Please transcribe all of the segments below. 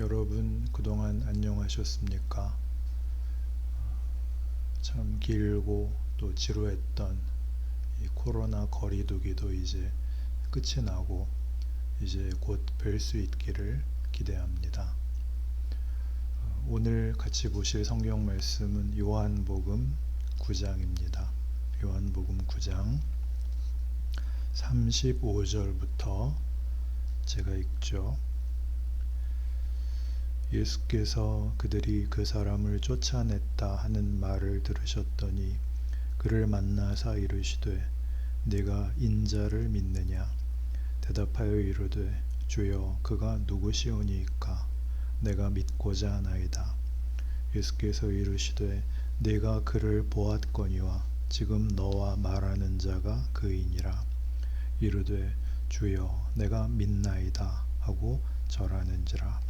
여러분 그동안 안녕하셨습니까? 참 길고 또 지루했던 이 코로나 거리두기도 이제 끝이 나고 이제 곧 뵐 수 있기를 기대합니다. 어, 오늘 같이 보실 성경 말씀은 요한복음 9장입니다. 요한복음 9장 35절부터 제가 읽죠. 예수께서 그들이 그 사람을 쫓아냈다 하는 말을 들으셨더니 그를 만나사 이르시되 내가 인자를 믿느냐? 대답하여 이르되 주여 그가 누구시오니이까? 내가 믿고자 하나이다. 예수께서 이르시되 내가 그를 보았거니와 지금 너와 말하는 자가 그이니라. 이르되 주여 내가 믿나이다 하고 절하는지라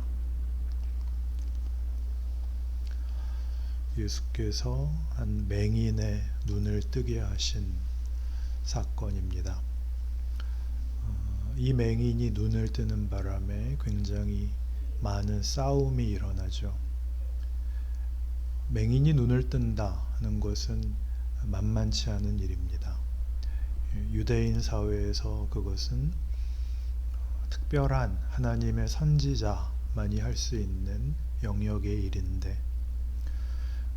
예수께서 한 맹인의 눈을 뜨게 하신 사건입니다. 어, 이 맹인이 눈을 뜨는 바람에 굉장히 많은 싸움이 일어나죠. 맹인이 눈을 뜬다는 것은 만만치 않은 일입니다. 유대인 사회에서 그것은 특별한 하나님의 선지자만이 할 수 있는 영역의 일인데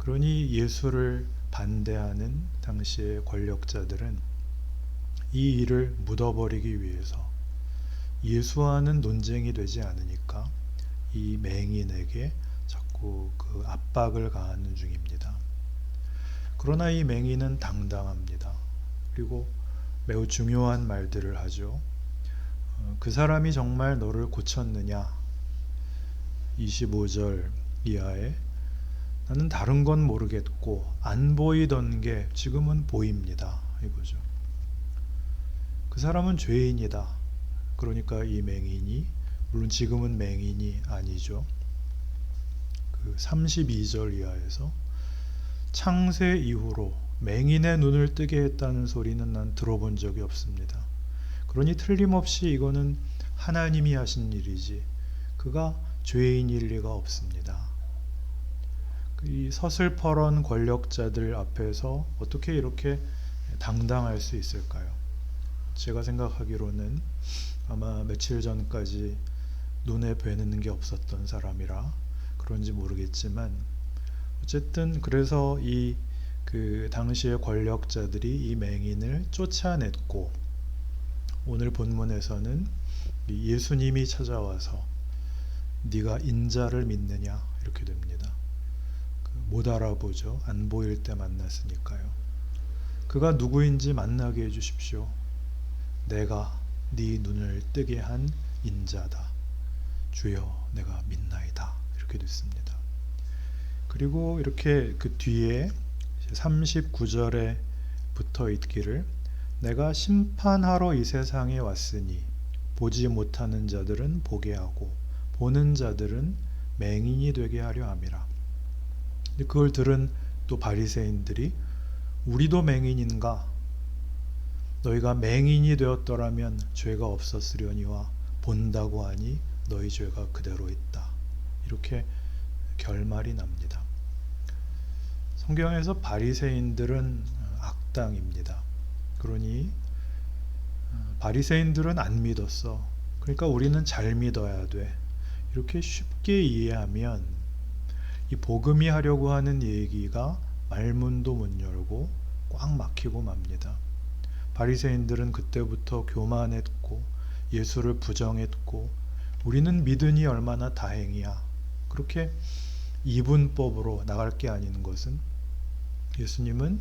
그러니 예수를 반대하는 당시의 권력자들은 이 일을 묻어버리기 위해서 예수와는 논쟁이 되지 않으니까 이 맹인에게 자꾸 그 압박을 가하는 중입니다. 그러나 이 맹인은 당당합니다. 그리고 매우 중요한 말들을 하죠. 어, 그 사람이 정말 너를 고쳤느냐? 25절 이하에 나는 다른 건 모르겠고 안 보이던 게 지금은 보입니다. 이거죠. 그 사람은 죄인이다. 그러니까 이 맹인이 물론 지금은 맹인이 아니죠. 그 32절 이하에서 창세 이후로 맹인의 눈을 뜨게 했다는 소리는 난 들어본 적이 없습니다. 그러니 틀림없이 이거는 하나님이 하신 일이지 그가 죄인일 리가 없습니다. 이 서슬퍼런 권력자들 앞에서 어떻게 이렇게 당당할 수 있을까요? 제가 생각하기로는 아마 며칠 전까지 눈에 뵈는 게 없었던 사람이라 그런지 모르겠지만 어쨌든 그래서 이 그 당시의 권력자들이 이 맹인을 쫓아냈고 오늘 본문에서는 예수님이 찾아와서 네가 인자를 믿느냐 이렇게 됩니다. 못 알아보죠. 안 보일 때 만났으니까요. 그가 누구인지 만나게 해주십시오. 내가 네 눈을 뜨게 한 인자다. 주여 내가 믿나이다. 이렇게 됐습니다. 그리고 이렇게 그 뒤에 39절에 붙어 있기를 내가 심판하러 이 세상에 왔으니 보지 못하는 자들은 보게 하고 보는 자들은 맹인이 되게 하려 함이라. 그걸 들은 또 바리새인들이 우리도 맹인인가? 너희가 맹인이 되었더라면 죄가 없었으려니와 본다고 하니 너희 죄가 그대로 있다. 이렇게 결말이 납니다. 성경에서 바리새인들은 악당입니다. 그러니 어, 바리새인들은 안 믿었어. 그러니까 우리는 잘 믿어야 돼. 이렇게 쉽게 이해하면 이 복음이 하려고 하는 얘기가 말문도 못 열고 꽉 막히고 맙니다. 바리새인들은 그때부터 교만했고 예수를 부정했고 우리는 믿으니 얼마나 다행이야. 그렇게 이분법으로 나갈 게 아닌 것은 예수님은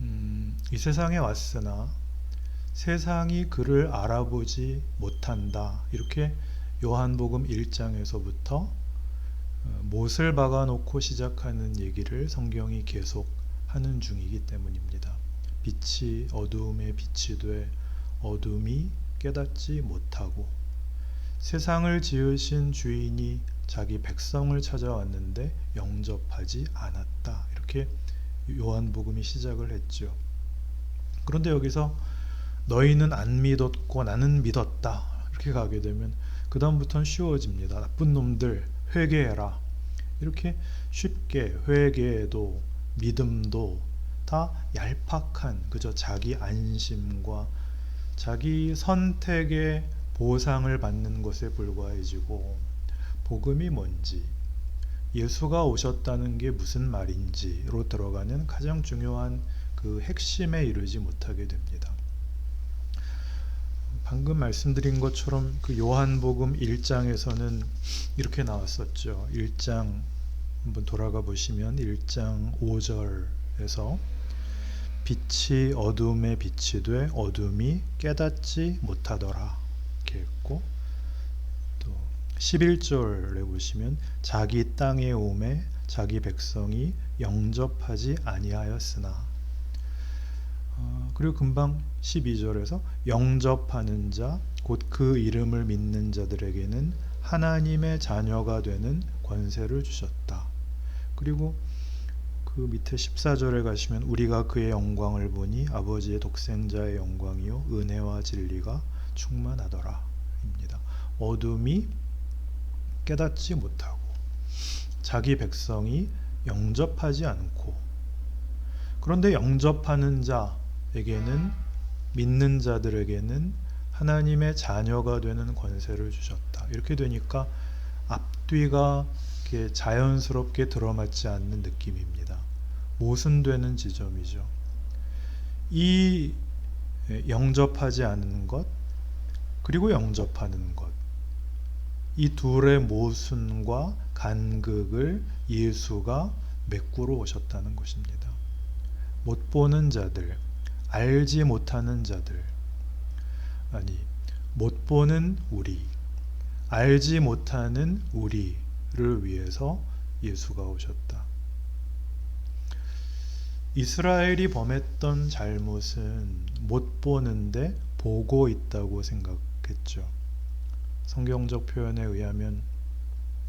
음, 이 세상에 왔으나 세상이 그를 알아보지 못한다. 이렇게 요한복음 1장에서부터 어, 못을 박아놓고 시작하는 얘기를 성경이 계속 하는 중이기 때문입니다. 빛이 어두움에 빛이 돼 어둠이 깨닫지 못하고 세상을 지으신 주인이 자기 백성을 찾아왔는데 영접하지 않았다. 이렇게 요한복음이 시작을 했죠. 그런데 여기서 너희는 안 믿었고 나는 믿었다. 이렇게 가게 되면 그 다음부터는 쉬워집니다. 나쁜 놈들 회개해라. 이렇게 쉽게 회개도 믿음도 다 얄팍한 그저 자기 안심과 자기 선택의 보상을 받는 것에 불과해지고 복음이 뭔지 예수가 오셨다는 게 무슨 말인지로 들어가는 가장 중요한 그 핵심에 이르지 못하게 됩니다. 방금 말씀드린 것처럼 그 요한복음 1장에서는 이렇게 나왔었죠. 1장 한번 돌아가 보시면 1장 5절에서 빛이 어둠에 빛이 돼 어둠이 깨닫지 못하더라 이렇게 했고 또 11절에 보시면 자기 땅에 오매 자기 백성이 영접하지 아니하였으나 어, 그리고 금방 12절에서 영접하는 자 곧 그 이름을 믿는 자들에게는 하나님의 자녀가 되는 권세를 주셨다. 그리고 그 밑에 14절에 가시면 우리가 그의 영광을 보니 아버지의 독생자의 영광이요 은혜와 진리가 충만하더라 입니다. 어둠이 깨닫지 못하고 자기 백성이 영접하지 않고 그런데 영접하는 자 에게는 믿는 자들에게는 하나님의 자녀가 되는 권세를 주셨다. 이렇게 되니까 앞뒤가 자연스럽게 들어맞지 않는 느낌입니다. 모순되는 지점이죠. 이 영접하지 않는 것 그리고 영접하는 것. 이 둘의 모순과 간극을 예수가 메꾸러 오셨다는 것입니다. 못 보는 자들, 알지 못하는 자들, 아니, 못 보는 우리, 알지 못하는 우리를 위해서 예수가 오셨다. 이스라엘이 범했던 잘못은 못 보는데 보고 있다고 생각했죠. 성경적 표현에 의하면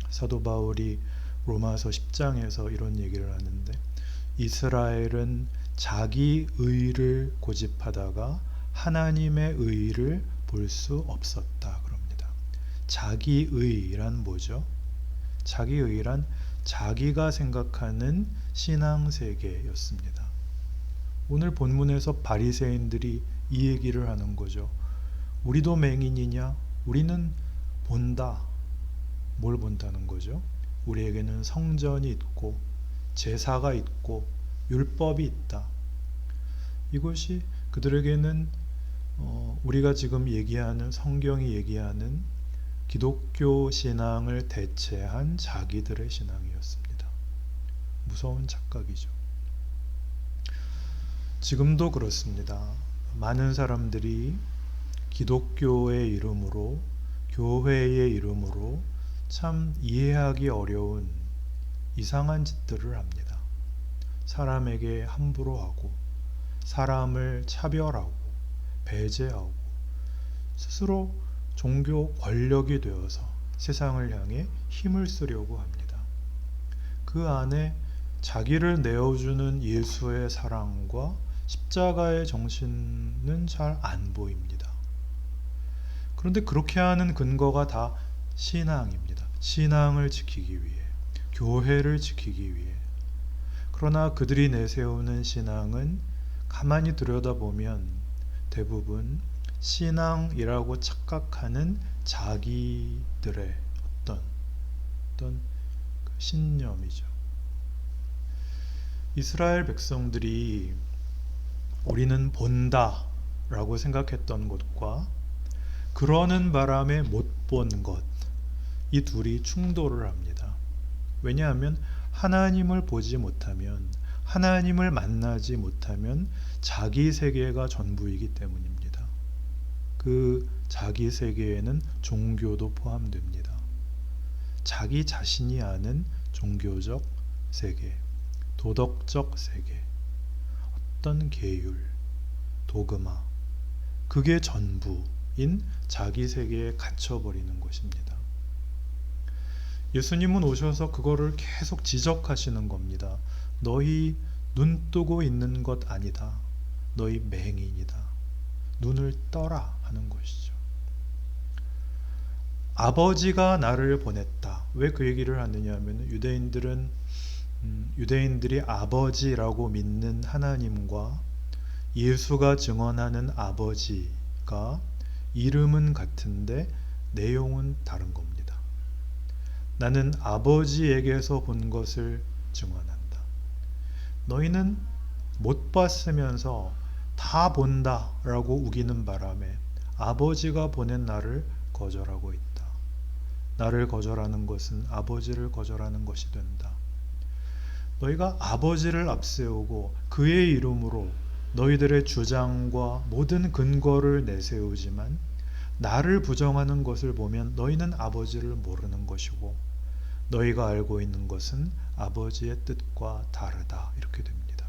사도 바울이 로마서 10장에서 이런 얘기를 하는데 이스라엘은 자기 의를 고집하다가 하나님의 의를 볼 수 없었다 그럽니다. 자기 의란 뭐죠? 자기 의란 자기가 생각하는 신앙 세계였습니다. 오늘 본문에서 바리새인들이 이 얘기를 하는 거죠. 우리도 맹인이냐? 우리는 본다. 뭘 본다는 거죠? 우리에게는 성전이 있고 제사가 있고 율법이 있다. 이것이 그들에게는 어, 우리가 지금 얘기하는 성경이 얘기하는 기독교 신앙을 대체한 자기들의 신앙이었습니다. 무서운 착각이죠. 지금도 그렇습니다. 많은 사람들이 기독교의 이름으로 교회의 이름으로 참 이해하기 어려운 이상한 짓들을 합니다. 사람에게 함부로 하고 사람을 차별하고 배제하고 스스로 종교 권력이 되어서 세상을 향해 힘을 쓰려고 합니다. 그 안에 자기를 내어주는 예수의 사랑과 십자가의 정신은 잘 안 보입니다. 그런데 그렇게 하는 근거가 다 신앙입니다. 신앙을 지키기 위해, 교회를 지키기 위해. 그러나 그들이 내세우는 신앙은 가만히 들여다보면 대부분 신앙이라고 착각하는 자기들의 어떤 어떤 그 신념이죠. 이스라엘 백성들이 우리는 본다 라고 생각했던 것과 그러는 바람에 못 본 것, 이 둘이 충돌을 합니다. 왜냐하면 하나님을 보지 못하면, 하나님을 만나지 못하면 자기 세계가 전부이기 때문입니다. 그 자기 세계에는 종교도 포함됩니다. 자기 자신이 아는 종교적 세계, 도덕적 세계, 어떤 계율, 도그마, 그게 전부인 자기 세계에 갇혀버리는 것입니다. 예수님은 오셔서 그거를 계속 지적하시는 겁니다. 너희 눈 뜨고 있는 것 아니다. 너희 맹인이다. 눈을 떠라 하는 것이죠. 아버지가 나를 보냈다. 왜 그 얘기를 하느냐 하면 유대인들은 음, 유대인들이 아버지라고 믿는 하나님과 예수가 증언하는 아버지가 이름은 같은데 내용은 다른 겁니다. 나는 아버지에게서 본 것을 증언한다. 너희는 못 봤으면서 다 본다 라고 우기는 바람에 아버지가 보낸 나를 거절하고 있다. 나를 거절하는 것은 아버지를 거절하는 것이 된다. 너희가 아버지를 앞세우고 그의 이름으로 너희들의 주장과 모든 근거를 내세우지만 나를 부정하는 것을 보면 너희는 아버지를 모르는 것이고 너희가 알고 있는 것은 아버지의 뜻과 다르다 이렇게 됩니다.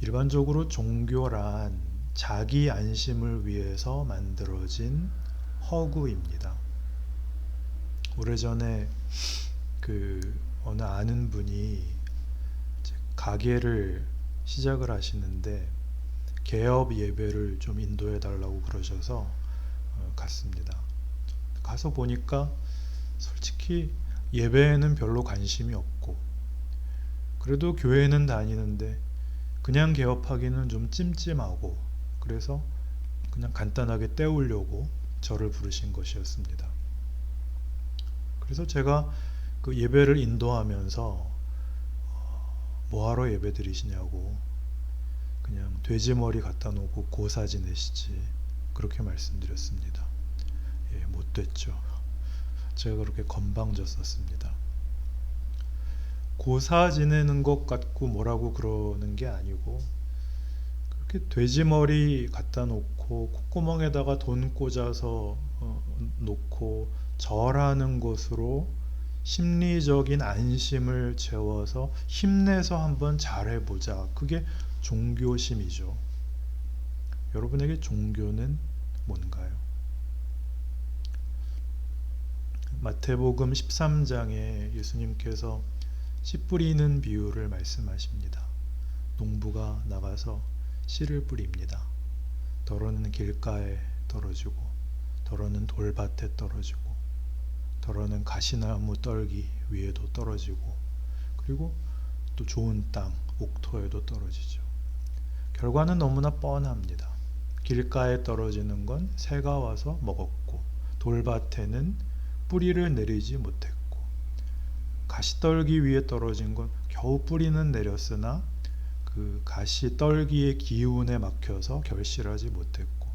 일반적으로 종교란 자기 안심을 위해서 만들어진 허구입니다. 오래전에 그 어느 아는 분이 가게를 시작을 하시는데 개업 예배를 좀 인도해 달라고 그러셔서 어, 갔습니다. 가서 보니까 솔직히 예배에는 별로 관심이 없고 그래도 교회는 다니는데 그냥 개업하기는 좀 찜찜하고 그래서 그냥 간단하게 때우려고 저를 부르신 것이었습니다. 그래서 제가 그 예배를 인도하면서 어, 뭐하러 예배 드리시냐고 그냥 돼지 머리 갖다 놓고 고사 지내시지 그렇게 말씀드렸습니다. 예, 못 됐죠. 제가 그렇게 건방졌었습니다. 고사 지내는 것 같고 뭐라고 그러는 게 아니고 그렇게 돼지 머리 갖다 놓고 콧구멍에다가 돈 꽂아서 어, 놓고 절하는 것으로 심리적인 안심을 채워서 힘내서 한번 잘해보자. 그게 종교심이죠. 여러분에게 종교는 뭔가요? 마태복음 13장에 예수님께서 씨 뿌리는 비유를 말씀하십니다. 농부가 나가서 씨를 뿌립니다. 더러는 길가에 떨어지고 더러는 돌밭에 떨어지고 더러는 가시나무 떨기 위에도 떨어지고 그리고 또 좋은 땅 옥토에도 떨어지죠. 결과는 너무나 뻔합니다. 길가에 떨어지는 건 새가 와서 먹었고 돌밭에는 뿌리를 내리지 못했고 가시떨기 위에 떨어진 건 겨우 뿌리는 내렸으나 그 가시떨기의 기운에 막혀서 결실하지 못했고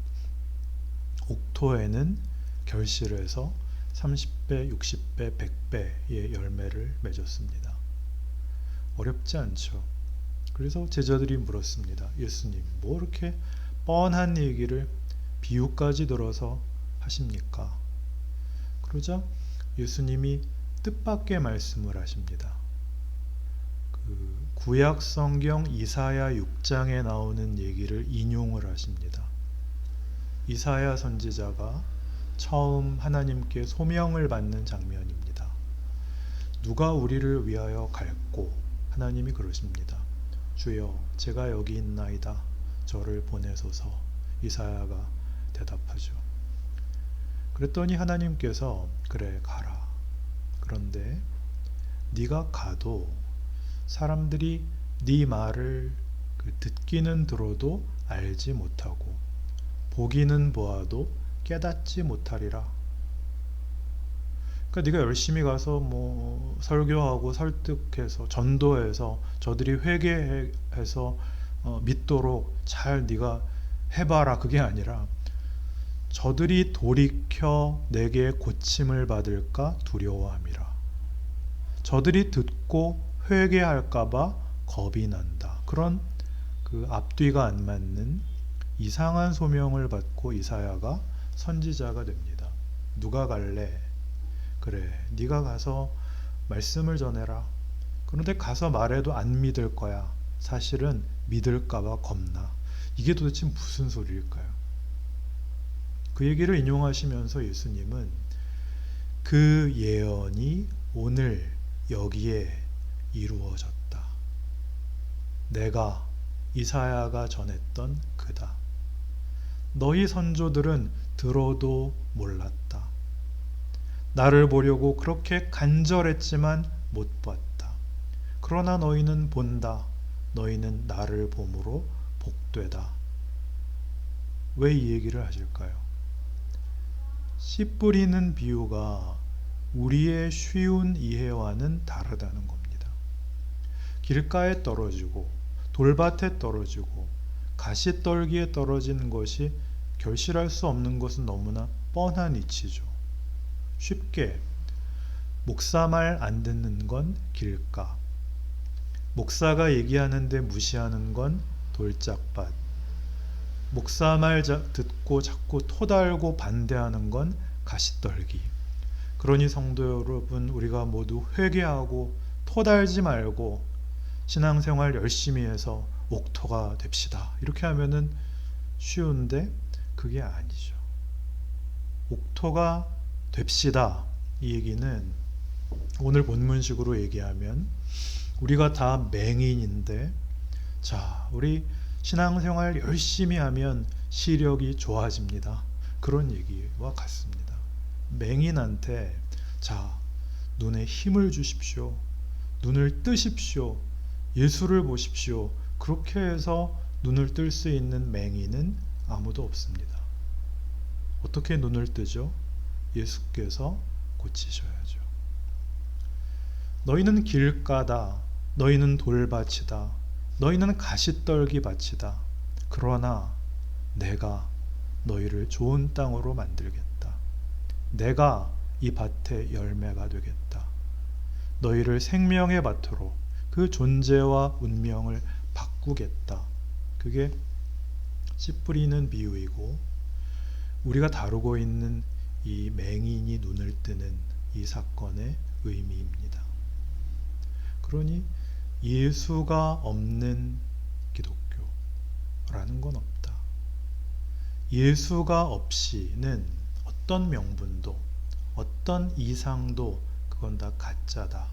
옥토에는 결실해서 30배, 60배, 100배의 열매를 맺었습니다. 어렵지 않죠. 그래서 제자들이 물었습니다. 예수님, 뭐 이렇게 뻔한 얘기를 비유까지 들어서 하십니까? 그러자 예수님이 뜻밖의 말씀을 하십니다. 그 구약 성경 이사야 6장에 나오는 얘기를 인용을 하십니다. 이사야 선지자가 처음 하나님께 소명을 받는 장면입니다. 누가 우리를 위하여 갈고 하나님이 그러십니다. 주여 제가 여기 있나이다. 저를 보내소서. 이사야가 대답하죠. 그랬더니 하나님께서 그래 가라. 그런데 네가 가도 사람들이 네 말을 그 듣기는 들어도 알지 못하고 보기는 보아도 깨닫지 못하리라. 그러니까 네가 열심히 가서 뭐 설교하고 설득해서 전도해서 저들이 회개해서 어, 믿도록 잘 네가 해봐라 그게 아니라 저들이 돌이켜 내게 고침을 받을까 두려워함이라. 저들이 듣고 회개할까봐 겁이 난다. 그런 그 앞뒤가 안 맞는 이상한 소명을 받고 이사야가 선지자가 됩니다. 누가 갈래? 그래, 네가 가서 말씀을 전해라. 그런데 가서 말해도 안 믿을 거야. 사실은 믿을까봐 겁나. 이게 도대체 무슨 소리일까요? 그 얘기를 인용하시면서 예수님은 그 예언이 오늘 여기에 이루어졌다. 내가 이사야가 전했던 그다. 너희 선조들은 들어도 몰랐다. 나를 보려고 그렇게 간절했지만 못 봤다. 그러나 너희는 본다. 너희는 나를 봄으로 복되다. 왜 이 얘기를 하실까요? 씨 뿌리는 비유가 우리의 쉬운 이해와는 다르다는 겁니다. 길가에 떨어지고 돌밭에 떨어지고 가시떨기에 떨어지는 것이 결실할 수 없는 것은 너무나 뻔한 이치죠. 쉽게 목사 말 안 듣는 건 길가. 목사가 얘기하는데 무시하는 건 돌짝밭. 목사 말 듣고 자꾸 토달고 반대하는 건 가시떨기. 그러니 성도 여러분, 우리가 모두 회개하고 토달지 말고 신앙생활 열심히 해서 옥토가 됩시다. 이렇게 하면은 쉬운데 그게 아니죠. 옥토가 됩시다. 이 얘기는 오늘 본문식으로 얘기하면 우리가 다 맹인인데 자, 우리 신앙생활 열심히 하면 시력이 좋아집니다. 그런 얘기와 같습니다. 맹인한테 자, 눈에 힘을 주십시오. 눈을 뜨십시오. 예수를 보십시오. 그렇게 해서 눈을 뜰 수 있는 맹인은 아무도 없습니다. 어떻게 눈을 뜨죠? 예수께서 고치셔야죠. 너희는 길가다. 너희는 돌밭이다. 너희는 가시떨기 밭이다. 그러나 내가 너희를 좋은 땅으로 만들겠다. 내가 이 밭의 열매가 되겠다. 너희를 생명의 밭으로 그 존재와 운명을 바꾸겠다. 그게 씨 뿌리는 비유이고 우리가 다루고 있는 이 맹인이 눈을 뜨는 이 사건의 의미입니다. 그러니 예수가 없는 기독교라는 건 없다. 예수가 없이는 어떤 명분도 어떤 이상도 그건 다 가짜다.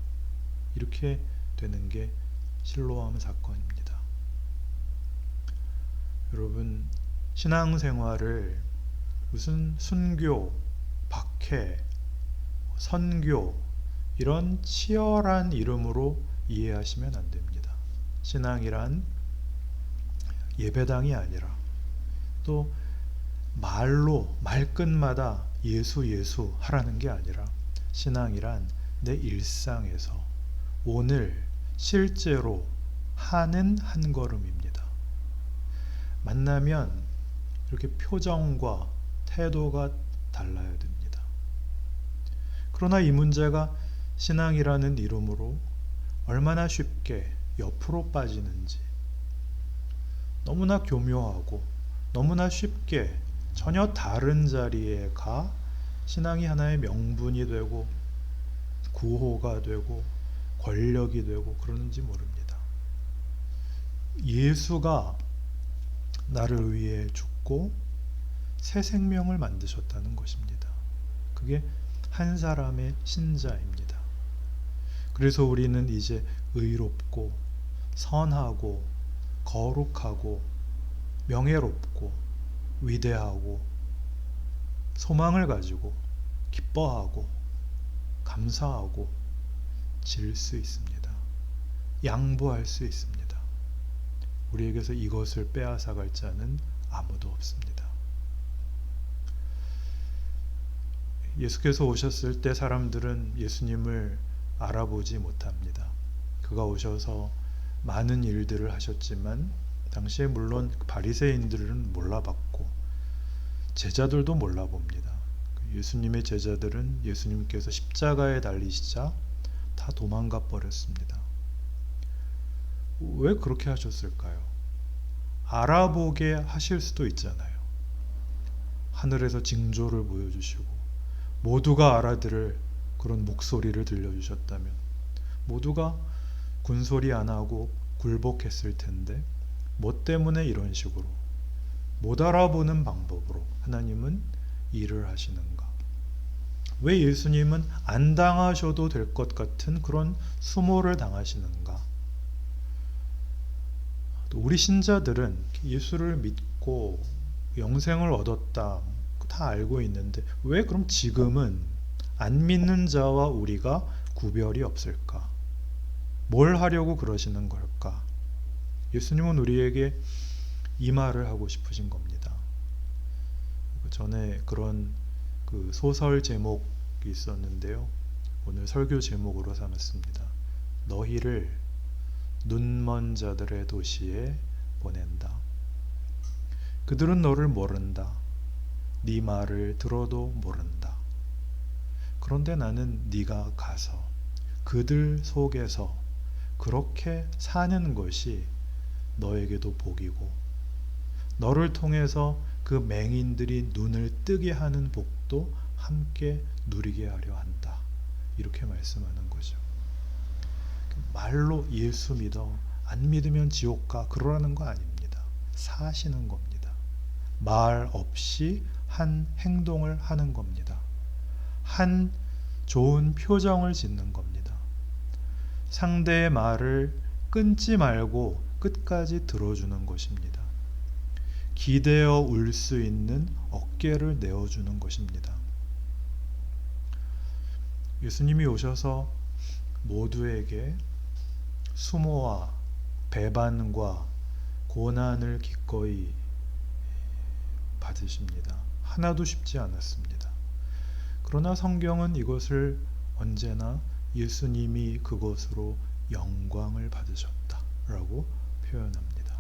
이렇게 되는 게 실로암 사건입니다. 여러분 신앙생활을 무슨 순교, 박해, 선교 이런 치열한 이름으로 이해하시면 안 됩니다. 신앙이란 예배당이 아니라 또 말로 말끝마다 예수 예수 하라는 게 아니라 신앙이란 내 일상에서 오늘 실제로 하는 한 걸음입니다. 만나면 이렇게 표정과 태도가 달라야 됩니다. 그러나 이 문제가 신앙이라는 이름으로 얼마나 쉽게 옆으로 빠지는지 너무나 교묘하고 너무나 쉽게 전혀 다른 자리에 가 신앙이 하나의 명분이 되고 구호가 되고 권력이 되고 그러는지 모릅니다. 예수가 나를 위해 죽고 새 생명을 만드셨다는 것입니다. 그게 한 사람의 신자입니다. 그래서 우리는 이제 의롭고 선하고 거룩하고 명예롭고 위대하고 소망을 가지고 기뻐하고 감사하고 질 수 있습니다. 양보할 수 있습니다. 우리에게서 이것을 빼앗아갈 자는 아무도 없습니다. 예수께서 오셨을 때 사람들은 예수님을 알아보지 못합니다. 그가 오셔서 많은 일들을 하셨지만 당시에 물론 바리새인들은 몰라봤고 제자들도 몰라봅니다. 예수님의 제자들은 예수님께서 십자가에 달리시자 다 도망가 버렸습니다. 왜 그렇게 하셨을까요? 알아보게 하실 수도 있잖아요. 하늘에서 징조를 보여주시고 모두가 알아들을 그런 목소리를 들려주셨다면 모두가 군소리 안 하고 굴복했을 텐데 뭐 때문에 이런 식으로 못 알아보는 방법으로 하나님은 일을 하시는가? 왜 예수님은 안 당하셔도 될 것 같은 그런 수모를 당하시는가? 또 우리 신자들은 예수를 믿고 영생을 얻었다 다 알고 있는데 왜 그럼 지금은 안 믿는 자와 우리가 구별이 없을까? 뭘 하려고 그러시는 걸까? 예수님은 우리에게 이 말을 하고 싶으신 겁니다. 그 전에 그런 그 소설 제목이 있었는데요. 오늘 설교 제목으로 삼았습니다. 너희를 눈먼 자들의 도시에 보낸다. 그들은 너를 모른다. 네 말을 들어도 모른다. 그런데 나는 네가 가서 그들 속에서 그렇게 사는 것이 너에게도 복이고 너를 통해서 그 맹인들이 눈을 뜨게 하는 복도 함께 누리게 하려 한다. 이렇게 말씀하는 거죠. 말로 예수 믿어 안 믿으면 지옥 가 그러라는 거 아닙니다. 사시는 겁니다. 말 없이 한 행동을 하는 겁니다. 한 좋은 표정을 짓는 겁니다. 상대의 말을 끊지 말고 끝까지 들어주는 것입니다. 기대어 울 수 있는 어깨를 내어주는 것입니다. 예수님이 오셔서 모두에게 수모와 배반과 고난을 기꺼이 받으십니다. 하나도 쉽지 않았습니다. 그러나 성경은 이것을 언제나 예수님이 그것으로 영광을 받으셨다 라고 표현합니다.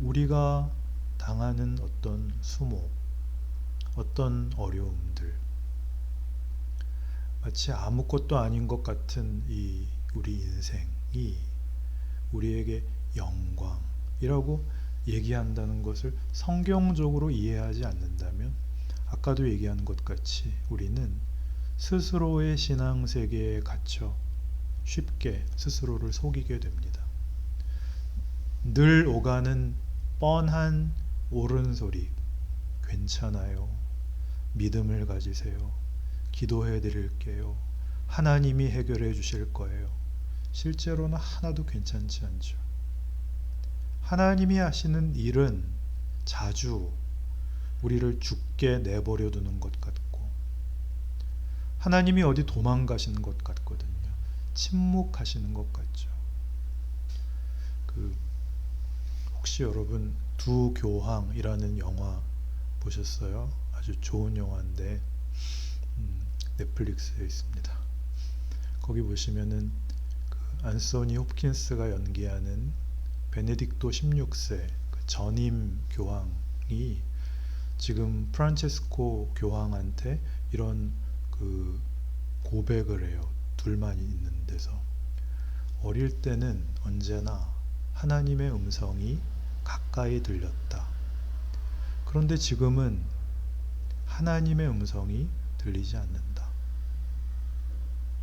우리가 당하는 어떤 수모, 어떤 어려움들, 마치 아무것도 아닌 것 같은 이 우리 인생이 우리에게 영광이라고 얘기한다는 것을 성경적으로 이해하지 않는다면 아까도 얘기한 것 같이 우리는 스스로의 신앙 세계에 갇혀 쉽게 스스로를 속이게 됩니다. 늘 오가는 뻔한 옳은 소리 괜찮아요. 믿음을 가지세요. 기도해 드릴게요. 하나님이 해결해 주실 거예요. 실제로는 하나도 괜찮지 않죠. 하나님이 하시는 일은 자주 우리를 죽게 내버려 두는 것 같고 하나님이 어디 도망가시는 것 같거든요. 침묵하시는 것 같죠. 그 혹시 여러분 두 교황이라는 영화 보셨어요? 아주 좋은 영화인데 음, 넷플릭스에 있습니다. 거기 보시면은 그 안소니 홉킨스가 연기하는 베네딕토 16세 그 전임 교황이 지금 프란체스코 교황한테 이런 그 고백을 해요. 둘만 있는 데서 어릴 때는 언제나 하나님의 음성이 가까이 들렸다. 그런데 지금은 하나님의 음성이 들리지 않는다.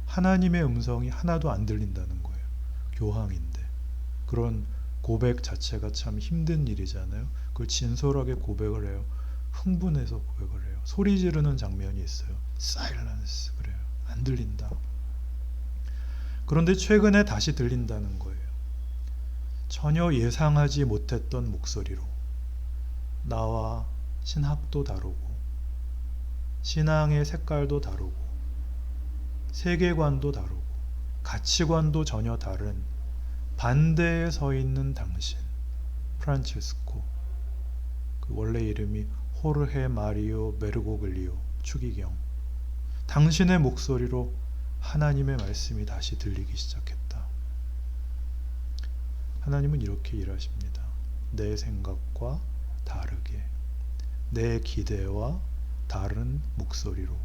하나님의 음성이 하나도 안 들린다는 거예요. 교황인데. 그런 고백 자체가 참 힘든 일이잖아요. 그걸 진솔하게 고백을 해요. 흥분해서 고백을 해요. 소리 지르는 장면이 있어요. 사일런스 그래요. 안 들린다. 그런데 최근에 다시 들린다는 거예요. 전혀 예상하지 못했던 목소리로 나와 신학도 다르고 신앙의 색깔도 다르고 세계관도 다르고 가치관도 전혀 다른 반대에 서 있는 당신 프란체스코 그 원래 이름이 호르헤 마리오 메르고글리오 추기경 당신의 목소리로 하나님의 말씀이 다시 들리기 시작했다. 하나님은 이렇게 일하십니다. 내 생각과 다르게 내 기대와 다른 목소리로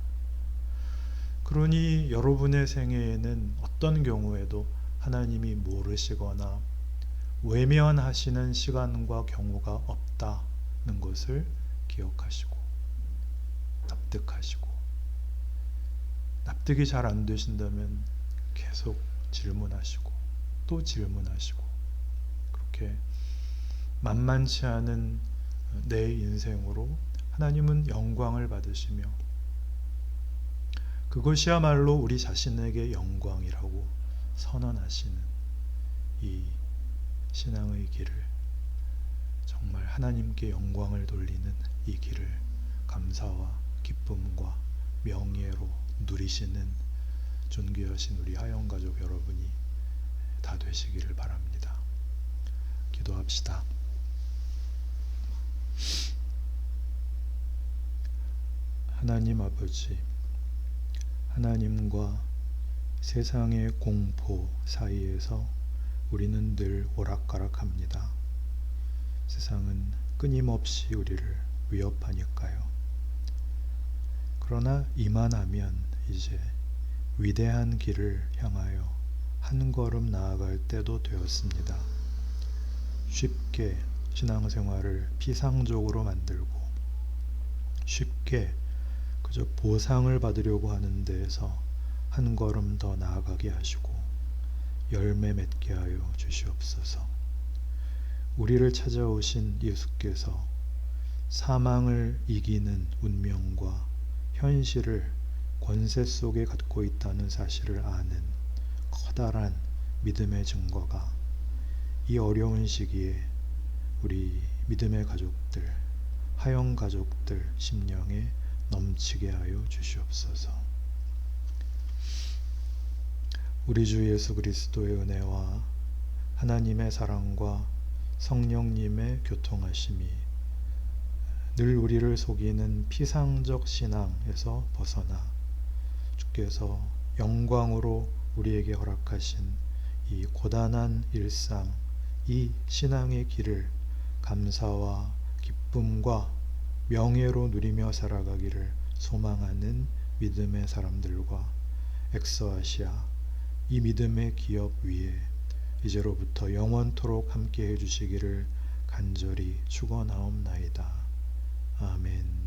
그러니 여러분의 생애에는 어떤 경우에도 하나님이 모르시거나 외면하시는 시간과 경우가 없다는 것을 기억하시고 납득하시고 납득이 잘 안 되신다면 계속 질문하시고 또 질문하시고 그렇게 만만치 않은 내 인생으로 하나님은 영광을 받으시며 그것이야말로 우리 자신에게 영광이라고 선언하시는 이 신앙의 길을 정말 하나님께 영광을 돌리는 이 길을 감사와 기쁨과 명예로 누리시는 존귀하신 우리 하영 가족 여러분이 다 되시기를 바랍니다. 기도합시다. 하나님 아버지, 하나님과 세상의 공포 사이에서 우리는 늘 오락가락합니다. 세상은 끊임없이 우리를 위협하니까요. 그러나 이만하면 이제 위대한 길을 향하여 한 걸음 나아갈 때도 되었습니다. 쉽게 신앙생활을 피상적으로 만들고 쉽게 그저 보상을 받으려고 하는 데에서 한 걸음 더 나아가게 하시고 열매 맺게 하여 주시옵소서. 우리를 찾아오신 예수께서 사망을 이기는 운명과 현실을 권세 속에 갖고 있다는 사실을 아는 커다란 믿음의 증거가 이 어려운 시기에 우리 믿음의 가족들, 하영 가족들 심령에 넘치게 하여 주시옵소서. 우리 주 예수 그리스도의 은혜와 하나님의 사랑과 성령님의 교통하심이 늘 우리를 속이는 피상적 신앙에서 벗어나 주께서 영광으로 우리에게 허락하신 이 고단한 일상, 이 신앙의 길을 감사와 기쁨과 명예로 누리며 살아가기를 소망하는 믿음의 사람들과 엑소아시아 이 믿음의 기업 위에 이제로부터 영원토록 함께 해주시기를 간절히 축원하옵나이다. 아멘.